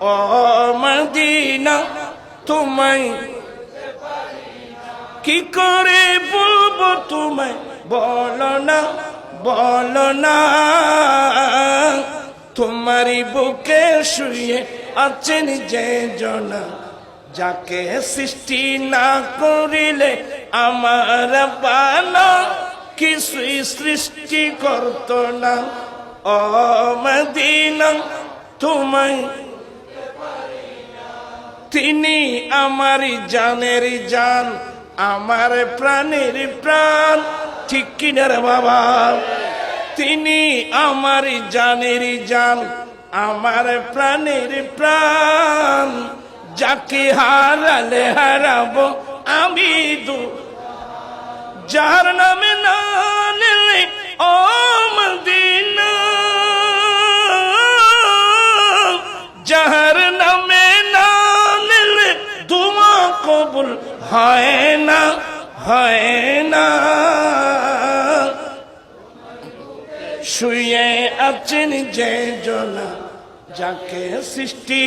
ও Medina, তোমায় কি করে বলব তোমায়? বলো না বলো না। তোমারই বুকে শুয়ে আছেন যে জনা, যাকে সৃষ্টি না করিলে আমার বানা কিছুই সৃষ্টি করত না। ও মদিনা, তোমায় তিনি আমার জানের জান, আমার প্রাণের প্রাণ। ঠিক কিনা রে বাবা? তিনি আমার জানের জান, আমার প্রাণের প্রাণ। যাকে হারালে হারাবো আমি দু যার নামে কবুল হয় না হয় না। শুয়ে আছেন যে জনা যাকে সৃষ্টি